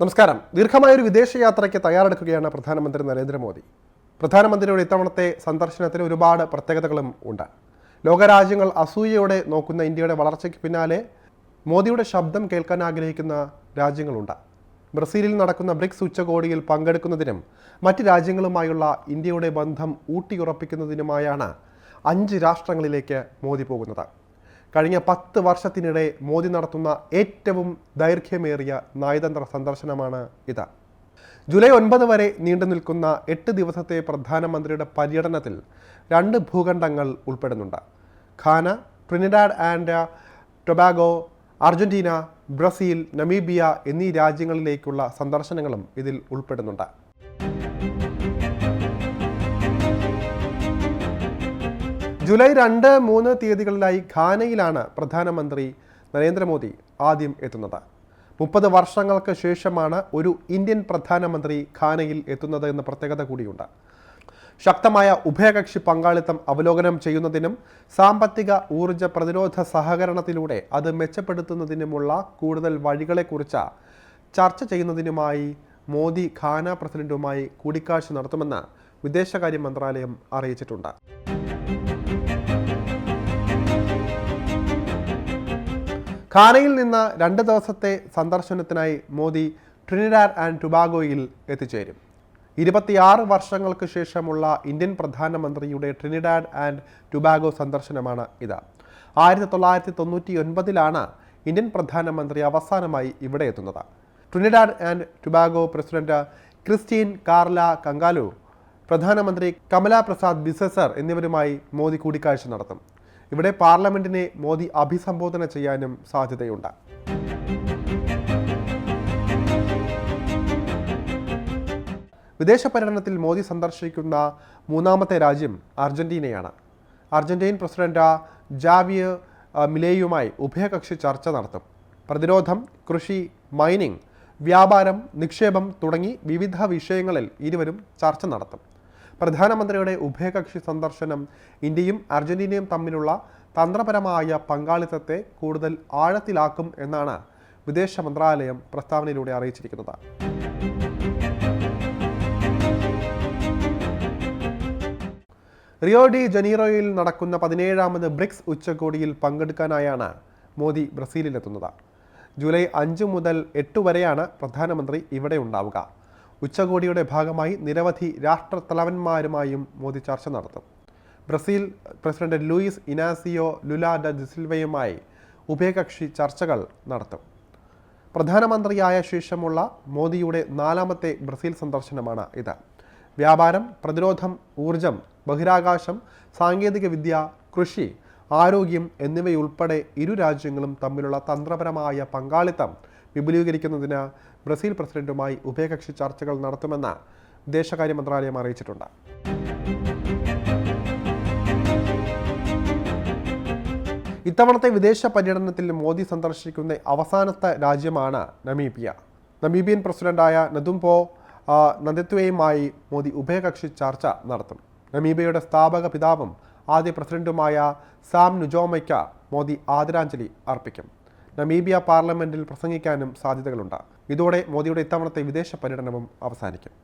നമസ്കാരം. ദീർഘമായ ഒരു വിദേശയാത്രയ്ക്ക് തയ്യാറെടുക്കുകയാണ് പ്രധാനമന്ത്രി നരേന്ദ്രമോദി. പ്രധാനമന്ത്രിയുടെ ഇത്തവണത്തെ സന്ദർശനത്തിന് ഒരുപാട് പ്രത്യേകതകളും ഉണ്ട്. ലോകരാജ്യങ്ങൾ അസൂയയോടെ നോക്കുന്ന ഇന്ത്യയുടെ വളർച്ചയ്ക്ക് പിന്നാലെ മോദിയുടെ ശബ്ദം കേൾക്കാൻ ആഗ്രഹിക്കുന്ന രാജ്യങ്ങളുണ്ട്. ബ്രസീലിൽ നടക്കുന്ന ബ്രിക്സ് ഉച്ചകോടിയിൽ പങ്കെടുക്കുന്നതിനും മറ്റ് രാജ്യങ്ങളുമായുള്ള ഇന്ത്യയുടെ ബന്ധം ഊട്ടിയുറപ്പിക്കുന്നതിനുമായാണ് അഞ്ച് രാഷ്ട്രങ്ങളിലേക്ക് മോദി പോകുന്നത്. കഴിഞ്ഞ പത്ത് വർഷത്തിനിടെ മോദി നടത്തുന്ന ഏറ്റവും ദൈർഘ്യമേറിയ നയതന്ത്ര സന്ദർശനമാണ് ഇത്. ജൂലൈ ഒൻപത് വരെ നീണ്ടു നിൽക്കുന്ന എട്ട് ദിവസത്തെ പ്രധാനമന്ത്രിയുടെ പര്യടനത്തിൽ രണ്ട് ഭൂഖണ്ഡങ്ങൾ ഉൾപ്പെടുന്നുണ്ട്. Ghana Trinidad and Tobago Argentina Brazil Namibia എന്നീ രാജ്യങ്ങളിലേക്കുള്ള സന്ദർശനങ്ങളും ഇതിൽ ഉൾപ്പെടുന്നുണ്ട്. ജൂലൈ രണ്ട് മൂന്ന് തീയതികളിലായി ഖാനയിലാണ് പ്രധാനമന്ത്രി നരേന്ദ്രമോദി ആദ്യം എത്തുന്നത്. മുപ്പത് വർഷങ്ങൾക്ക് ശേഷമാണ് ഒരു ഇന്ത്യൻ പ്രധാനമന്ത്രി ഖാനയിൽ എത്തുന്നത് എന്ന പ്രത്യേകത കൂടിയുണ്ട്. ശക്തമായ ഉഭയകക്ഷി പങ്കാളിത്തം അവലോകനം ചെയ്യുന്നതിനും സാമ്പത്തിക ഊർജ പ്രതിരോധ സഹകരണത്തിലൂടെ അത് മെച്ചപ്പെടുത്തുന്നതിനുമുള്ള കൂടുതൽ വഴികളെക്കുറിച്ച് ചർച്ച ചെയ്യുന്നതിനുമായി മോദി ഖാന പ്രസിഡന്റുമായി കൂടിക്കാഴ്ച നടത്തുമെന്ന് വിദേശകാര്യ മന്ത്രാലയം അറിയിച്ചിട്ടുണ്ട്. ഖാനയിൽ നിന്ന് രണ്ട് ദിവസത്തെ സന്ദർശനത്തിനായി മോദി ട്രിനിഡാഡ് ആൻഡ് ടുബാഗോയിൽ എത്തിച്ചേരും. ഇരുപത്തിയാറ് വർഷങ്ങൾക്ക് ശേഷമുള്ള ഇന്ത്യൻ പ്രധാനമന്ത്രിയുടെ ട്രിനിഡാഡ് ആൻഡ് ടുബാഗോ സന്ദർശനമാണ് ഇത്. ആയിരത്തി തൊള്ളായിരത്തി തൊണ്ണൂറ്റി ഒൻപതിലാണ് ഇന്ത്യൻ പ്രധാനമന്ത്രി അവസാനമായി ഇവിടെ എത്തുന്നത്. Trinidad and Tobago president Christine Carla Kangaloo പ്രധാനമന്ത്രി കമല പ്രസാദ് ബിസസർ എന്നിവരുമായി മോദി കൂടിക്കാഴ്ച നടത്തും. ഇവിടെ പാർലമെന്റിനെ മോദി അഭിസംബോധന ചെയ്യാനും സാധ്യതയുണ്ട്. വിദേശ പര്യടനത്തിൽ മോദി സന്ദർശിക്കുന്ന മൂന്നാമത്തെ രാജ്യം അർജന്റീനയാണ്. അർജന്റീൻ പ്രസിഡന്റ് ജാവിയ മിലേയുമായി ഉഭയകക്ഷി ചർച്ച നടത്തും. പ്രതിരോധം കൃഷി മൈനിങ് വ്യാപാരം നിക്ഷേപം തുടങ്ങി വിവിധ വിഷയങ്ങളിൽ ഇരുവരും ചർച്ച നടത്തും. പ്രധാനമന്ത്രിയുടെ ഉഭയകക്ഷി സന്ദർശനം ഇന്ത്യയും അർജന്റീനയും തമ്മിലുള്ള തന്ത്രപരമായ പങ്കാളിത്തത്തെ കൂടുതൽ ആഴത്തിലാക്കും എന്നാണ് വിദേശ മന്ത്രാലയം പ്രസ്താവനയിലൂടെ അറിയിച്ചിരിക്കുന്നത്. റിയോ ഡി ജനീറോയിൽ നടക്കുന്ന പതിനേഴാമത് ബ്രിക്സ് ഉച്ചകോടിയിൽ പങ്കെടുക്കാനായാണ് മോദി ബ്രസീലിലെത്തുന്നത്. ജൂലൈ അഞ്ച് മുതൽ എട്ട് വരെയാണ് പ്രധാനമന്ത്രി ഇവിടെ ഉണ്ടാവുക. ഉച്ചകോടിയുടെ ഭാഗമായി നിരവധി രാഷ്ട്രത്തലവന്മാരുമായും മോദി ചർച്ച നടത്തും. Brazil president Luiz Inacio Lula da ദിസിൽവയുമായി ഉഭയകക്ഷി ചർച്ചകൾ നടത്തും. പ്രധാനമന്ത്രിയായ ശേഷമുള്ള മോദിയുടെ നാലാമത്തെ ബ്രസീൽ സന്ദർശനമാണ് ഇത്. വ്യാപാരം പ്രതിരോധം ഊർജം ബഹിരാകാശം സാങ്കേതികവിദ്യ കൃഷി ആരോഗ്യം എന്നിവയുൾപ്പെടെ ഇരു രാജ്യങ്ങളും തമ്മിലുള്ള തന്ത്രപരമായ പങ്കാളിത്തം വിപുലീകരിക്കുന്നതിന് ബ്രസീൽ പ്രസിഡന്റുമായി ഉഭയകക്ഷി ചർച്ചകൾ നടത്തുമെന്ന് വിദേശകാര്യ മന്ത്രാലയം അറിയിച്ചിട്ടുണ്ട്. ഇത്തവണത്തെ വിദേശ പര്യടനത്തിൽ മോദി സന്ദർശിക്കുന്ന അവസാനത്തെ രാജ്യമാണ് നമീബിയ. നമീബിയൻ പ്രസിഡന്റായ നദുംപോ നദത്വയുമായി മോദി ഉഭയകക്ഷി ചർച്ച നടത്തും. നമീബിയയുടെ സ്ഥാപക പിതാവും ആദ്യ പ്രസിഡന്റുമായ സാം നുജോമയ്ക്ക് മോദി ആദരാഞ്ജലി അർപ്പിക്കും. നമീബിയ പാർലമെന്റിൽ പ്രസംഗിക്കാനും സാധ്യതകളുണ്ട്. ഇതോടെ മോദിയുടെ ഇത്തവണത്തെ വിദേശ പര്യടനവും അവസാനിക്കും.